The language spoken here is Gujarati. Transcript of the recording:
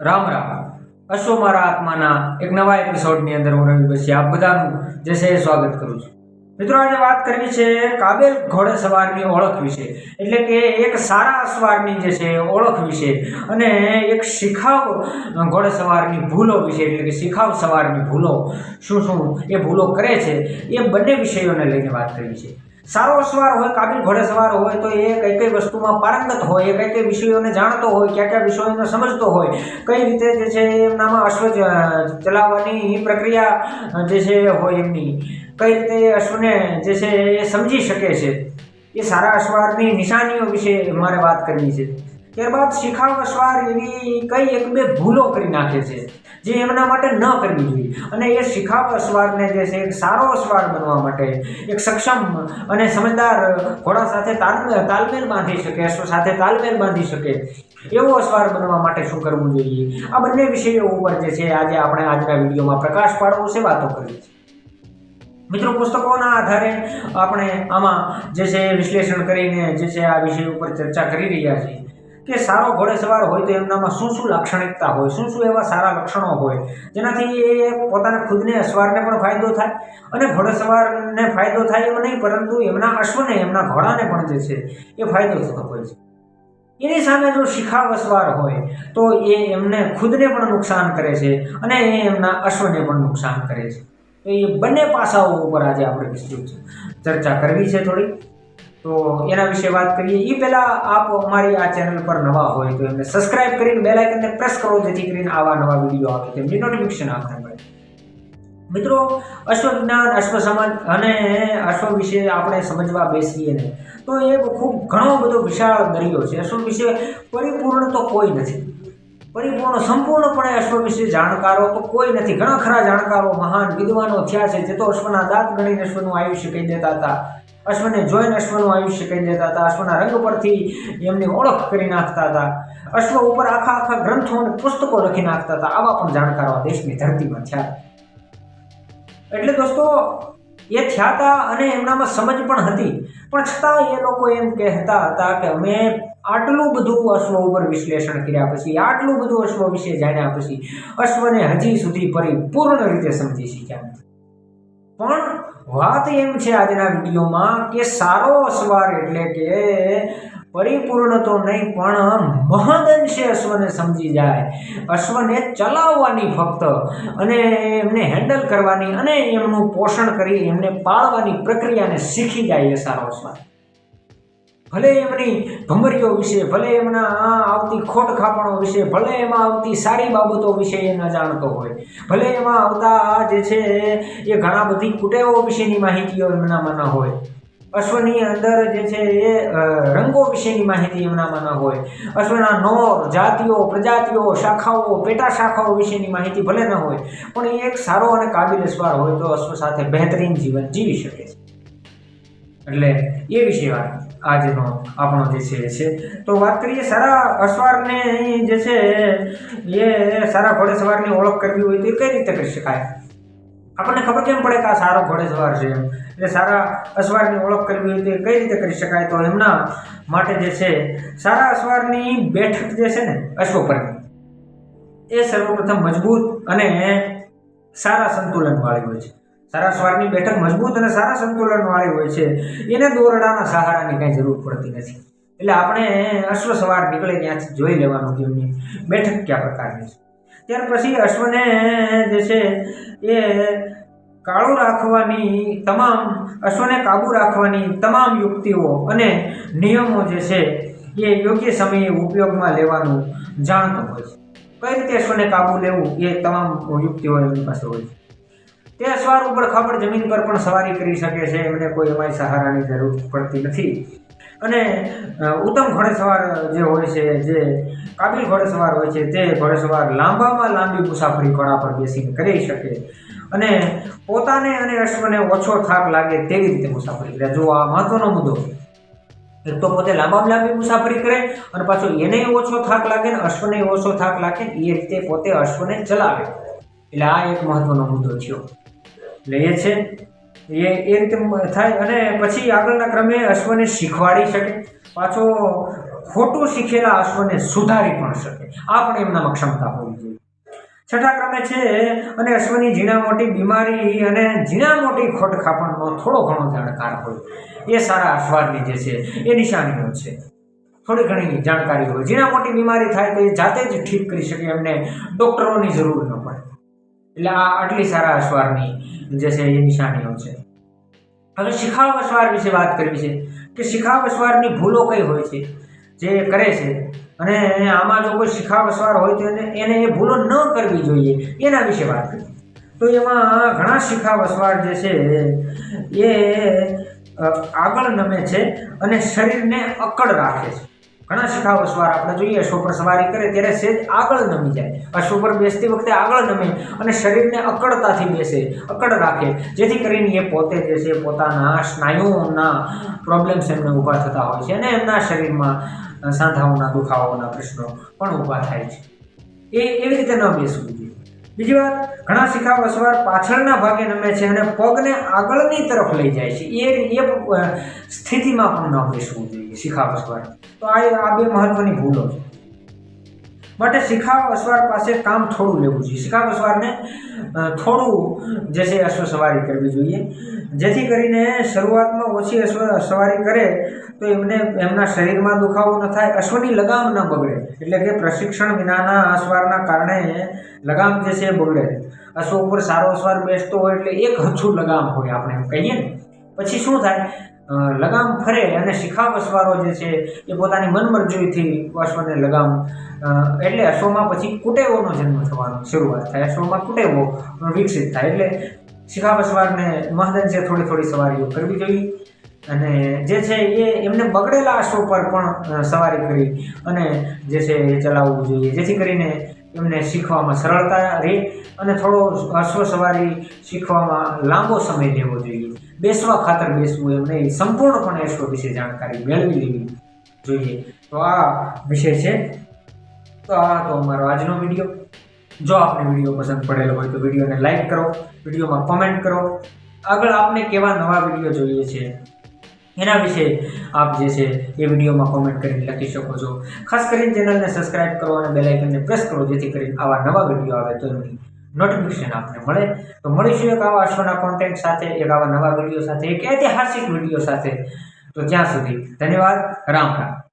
રામ રામ. અશ્વ મારા આત્માના એક નવા એપિસોડની અંદર હું રવિ બસી આપ બધાનું જે છે એ સ્વાગત કરું છું. મિત્રો, આજે વાત કરવી છે કાબેલ ઘોડે સવારની ઓળખ વિશે. એટલે કે એક સારા અસવારની જે છે ઓળખ વિશે અને એક શિખાવ ઘોડે સવારની ભૂલો વિશે, એટલે કે શિખાવ સવારની ભૂલો, શું શું એ ભૂલો કરે છે, એ બંને વિષયોને લઈને વાત કરવી છે. સારો અસવાર હોય, કાબિલ ઘોડે સવાર હોય, તો એ કઈ કઈ વસ્તુમાં પારંગત હોય, એ કઈ કઈ વિષયોને જાણતો હોય, કયા કયા વિષયોને સમજતો હોય, કઈ રીતે જે છે એમનામાં અશ્વ ચલાવવાની પ્રક્રિયા જે છે હોય એમની, કઈ રીતે અશ્વને જે છે એ સમજી શકે છે. એ સારા અશ્વારની નિશાનીઓ વિશે મારે વાત કરવી છે. ત્યારબાદ શિખાવ અસવાર એવી કઈ એક બે ભૂલો કરી નાખે છે, જે એમના માટે ન કરવી જોઈએ. અને એ શિખાવ અસવારને જે છે, એક સારો અસવાર બનવા માટે એક સક્ષમ અને સમજદાર ઘોડા સાથે તાલમેલ બાંધી શકે, અશ્વ સાથે તાલમેલ બાંધી શકે, એવો અસવાર બનવા માટે શું કરવું જોઈએ? આ બંને વિષયો ઉપર જે છે, આજે આપણે આજના વિડીયોમાં પ્રકાશ પાડવો છે, વાતો કરવી છે. મિત્રો, પુસ્તકોના આધારે આપણે આમાં જે છે, વિશ્લેષણ કરીને જે છે, આ વિષય ઉપર ચર્ચા કરી રહ્યા છીએ. કે સારો ઘોડેસવાર હોય તો એમનામાં શું શું લાક્ષણિકતા હોય, શું શું એવા સારા લક્ષણો હોય, જેનાથી એ પોતાના ખુદને અશ્વારને પણ ફાયદો થાય અને ઘોડેસવારને ફાયદો થાય એમ નહીં, પરંતુ એમના અશ્વને, એમના ઘોડાને પણ જે છે એ ફાયદો થતો હોય છે. એની સામે જો શિખાવસવાર હોય તો એ એમને ખુદને પણ નુકસાન કરે છે અને એ એમના અશ્વને પણ નુકસાન કરે છે. તો એ બંને પાસાઓ ઉપર આજે આપણે વિસ્તૃત ચર્ચા કરવી છે થોડી. તો એના વિશે વાત કરીએ. એ પહેલાં આપ અમારી આ ચેનલ પર નવા હોય તો એમને સબસ્ક્રાઇબ કરીને બેલ આઇકનને પ્રેસ કરો, જેથી કરીને આવા નવા વીડિયો આવે તેમની નોટિફિકેશન આપને મળે મિત્રો અશ્વ જ્ઞાન, અશ્વ સમાજ અને અશ્વ વિશે આપણે સમજવા બેસીએ ને, તો એ ખૂબ ઘણો બધો વિશાળ દરિયો છે. અશ્વ વિશે પરિપૂર્ણ તો કોઈ નથી. પરિપૂર્ણ, સંપૂર્ણપણે અશ્વ વિશે જાણકારો કોઈ નથી. ઘણા ખરા જાણકારો મહાન, વિદ્વાનો થયા છે. જે તો અશ્વના દાંત ગણીને અશ્વનું આયુષ્ય કહી દેતા હતા. અશ્વને જોઈને અશ્વનું આયુષ્ય કહી દેતા હતા. અશ્વના રંગ પરથી એમની ઓળખ કરી નાખતા હતા. અશ્વ ઉપર આખા આખા ગ્રંથો અને પુસ્તકો લખી નાખતા હતા. આવા પણ જાણકારો દેશની ધરતીમાં થયા. એટલે દોસ્તો એ થયા હતા અને એમનામાં સમજ પણ હતી. પણ છતાં એ લોકો એમ કહેતા હતા કે અમે આટલું બધું અશ્વ ઉપર વિશ્લેષણ કર્યા પછી, આટલું બધું અશ્વ વિશે જાણ્યા પછી, અશ્વને હજી સુધી પરિપૂર્ણ રીતે સમજી શક્યા પણ વાત એમ છે આજના વિડીયોમાં કે સારો અશ્વાર એટલે કે પરિપૂર્ણ તો નહીં, પણ મહદંશે અશ્વને સમજી જાય. અશ્વને ચલાવવાની ફક્ત અને એમને હેન્ડલ કરવાની અને એમનું પોષણ કરી એમને પાળવાની પ્રક્રિયાને શીખી જાય એ સારો અશ્વાર ભલે એમની ભમરીઓ વિશે, ભલે એમના આ આવતી ખોટ ખાપણો વિશે, ભલે એમાં આવતી સારી બાબતો વિશે એ ન જાણતો હોય, ભલે એમાં આવતા જે છે એ ઘણા બધી કુટેવો વિશેની માહિતીઓ એમનામાં ન હોય. અશ્વની અંદર જે છે એ રંગો વિશેની માહિતી એમનામાં ન હોય. અશ્વના નોર, જાતિઓ, પ્રજાતિઓ, શાખાઓ, પેટા શાખાઓ વિશેની માહિતી ભલે ન હોય, પણ એ એક સારો અને કાબિલ અશ્વાર હોય તો અશ્વ સાથે બહેતરીન જીવન જીવી શકે છે. એટલે એ વિશે વાત આજનો આપણો જે છે છે. તો વાત કરીએ સારા અસવારને જે છે એ, સારા ઘોડેસવારની ઓળખ કરવી હોય તો એ કઈ રીતે કરી શકાય? આપણને ખબર કેમ પડે કે આ સારો ઘોડેસવાર છે? એટલે સારા અસવારની ઓળખ કરવી હોય તે કઈ રીતે કરી શકાય? તો એમના માટે જે છે, સારા અસવારની બેઠક જે છે ને અશ્વ પરની એ સર્વપ્રથમ મજબૂત અને સારા સંતુલનવાળી હોય છે. સારા સ્વારની બેઠક મજબૂત અને સારા સંતુલનવાળી હોય છે. એને દોરડાના સહારાની કાંઈ જરૂર પડતી નથી. એટલે આપણે અશ્વ સવાર નીકળે ત્યાંથી જોઈ લેવાનું કે બેઠક કયા પ્રકારની છે. ત્યાર પછી અશ્વને જે છે એ કાળો રાખવાની તમામ, અશ્વને કાબુ રાખવાની તમામ યુક્તિઓ અને નિયમો જે છે એ યોગ્ય સમયે ઉપયોગમાં લેવાનું જાણતો હોય છે. કઈ રીતે અશ્વને કાબુ લેવું એ તમામ યુક્તિઓ એમની પાસે હોય છે. તે અશ્વાર ઉપર ખબર જમીન પર પણ સવારી કરી શકે છે, એમને કોઈ અમારી સહારાની જરૂર પડતી નથી. અને ઉત્તમ ઘોડેસવાર જે હોય છે, જે કાબિલ ઘોડેસવાર હોય છે, તે ઘોડેસવાર લાંબામાં લાંબી મુસાફરી ઘોડા પર બેસીને કરી શકે. અને પોતાને અને અશ્વને ઓછો થાક લાગે તેવી રીતે મુસાફરી કરે. જો આ મહત્વનો મુદ્દો એક તો પોતે લાંબામાં લાંબી મુસાફરી કરે અને પાછો એને ઓછો થાક લાગે ને અશ્વને ઓછો થાક લાગે, એ રીતે પોતે અશ્વને ચલાવે. એટલે આ એક મહત્વનો મુદ્દો થયો. એટલે એ છે એ એ રીતે થાય અને પછી આગળના ક્રમે અશ્વને શીખવાડી શકે. પાછો ખોટું શીખેલા અશ્વને સુધારી પણ શકે. આ પણ એમનામાં ક્ષમતા હોવી જોઈએ. છઠ્ઠા ક્રમે છે, અને અશ્વની ઝીણા મોટી બીમારી અને ઝીણા મોટી ખોટખાપણનો થોડો ઘણો જાણકાર હોય. એ સારા અશ્વારની જે છે, એ નિશાનીઓ છે. થોડી ઘણી જાણકારી હોય. ઝીણા મોટી બીમારી થાય તો એ જાતે જ ઠીક કરી શકે એમને ડૉક્ટરોની જરૂર ન એટલે આ આટલી સારા અશ્વારની જે છે એ નિશાનીઓ છે. હવે શિખાવ અશ્વાર વિશે વાત કરવી છે કે શિખાવ અશ્વારની ભૂલો કઈ હોય છે? જે કરે છે. અને આમાં જો કોઈ શિખાવ અશ્વાર હોય તો એને એ ભૂલો ન કરવી જોઈએ. એના વિશે વાત કરીએ. તો એમાં ઘણા શિખાવ અસવાર જે છે એ આગળ નમે છે અને શરીરને અકડ રાખે છે. ઘણા શિખાવ સવાર આપણે જોઈએ, અશ્વ પર સવારી કરે ત્યારે સેજ આગળ નમી જાય. અશ્વ પર બેસતી વખતે આગળ નમે અને શરીરને અકડતાથી બેસે અકડ રાખે. જેથી કરીને એ પોતે જે છે, પોતાના સ્નાયુઓના પ્રોબ્લેમ્સ એમને ઊભા થતા હોય છે અને એમના શરીરમાં સાંધાઓના દુખાવાઓના પ્રશ્નો પણ ઊભા થાય છે. એ એવી રીતે ન બેસવું. બીજી વાત, ઘણા શિખા વસવાર પાછળના ભાગે નમે છે અને પગને આગળની તરફ લઈ જાય છે. એ એ સ્થિતિમાં પણ ન બેસવું જોઈએ શિખા વસવાર તો આ આ બે મહત્વની ભૂલો છે. માટે શિખાવ અસવાર પાસે કામ થોડું લેવું જોઈએ. શિખાવ અસવારને થોડું જે છે અશ્વ સવારી કરવી જોઈએ. જેથી કરીને શરૂઆતમાં ઓછી અશ્વ સવારી કરે તો એમને, એમના શરીરમાં દુખાવો ન થાય, અશ્વની લગામ ન બગડે. એટલે કે પ્રશિક્ષણ વિનાના અસવારના કારણે લગામ જે છે બગડે. અશ્વ ઉપર સારો અસવાર બેસતો હોય એટલે એક હચ્છું લગામ હોય આપણે એમ કહીએ ને. પછી શું થાય? લગામ ફરે અને શિખાવ અસવારો જે છે એ પોતાની મનમરજીથી અશ્વને લગામ એટલે અશ્વમાં પછી કુટેવોનો જન્મ થવાનો શરૂઆત થાય. અશ્વમાં કુટેવો વિકસિત થાય. એટલે શિખાવ અસવારને મહદંશે થોડી થોડી સવારીઓ કરવી જોઈએ. અને જે છે એ એમને બગડેલા અશ્વ પર પણ સવારી કરી અને જે છે એ ચલાવવું જોઈએ. જેથી કરીને એમને શીખવામાં સરળતા રહે અને થોડો અશ્વ સવારી શીખવામાં લાંબો સમય લેવો જોઈએ. બેસવા ખાતર બેસવું એમ નહીં સંપૂર્ણપણે અશ્વ વિશે જાણકારી મેળવી લેવી જોઈએ. તો આ વિષય છે તો આ તો અમારો આજનો વીડિયો જો આપને વીડિયો પસંદ પડેલો હોય તો વિડીયોને લાઈક કરો, વિડીયોમાં કોમેન્ટ કરો. આગળ આપને કેવા નવા વીડિયો જોઈએ છે, એના વિશે આપ જે છે એ વિડીયોમાં કોમેન્ટ કરીને લખી શકો છો. ખાસ કરીને ચેનલને સબસ્ક્રાઇબ કરો અને બેલાઇકનને પ્રેસ કરો, જેથી કરીને આવા નવા વીડિયો આવે તો એમની નોટિફિકેશન આપને મળે. તો મળીશું એક આવા અશ્વના કોન્ટેન્ટ સાથે, એક આવા નવા વીડિયો સાથે, એક ઐતિહાસિક વીડિયો સાથે. તો ત્યાં સુધી ધન્યવાદ. રામ રામ.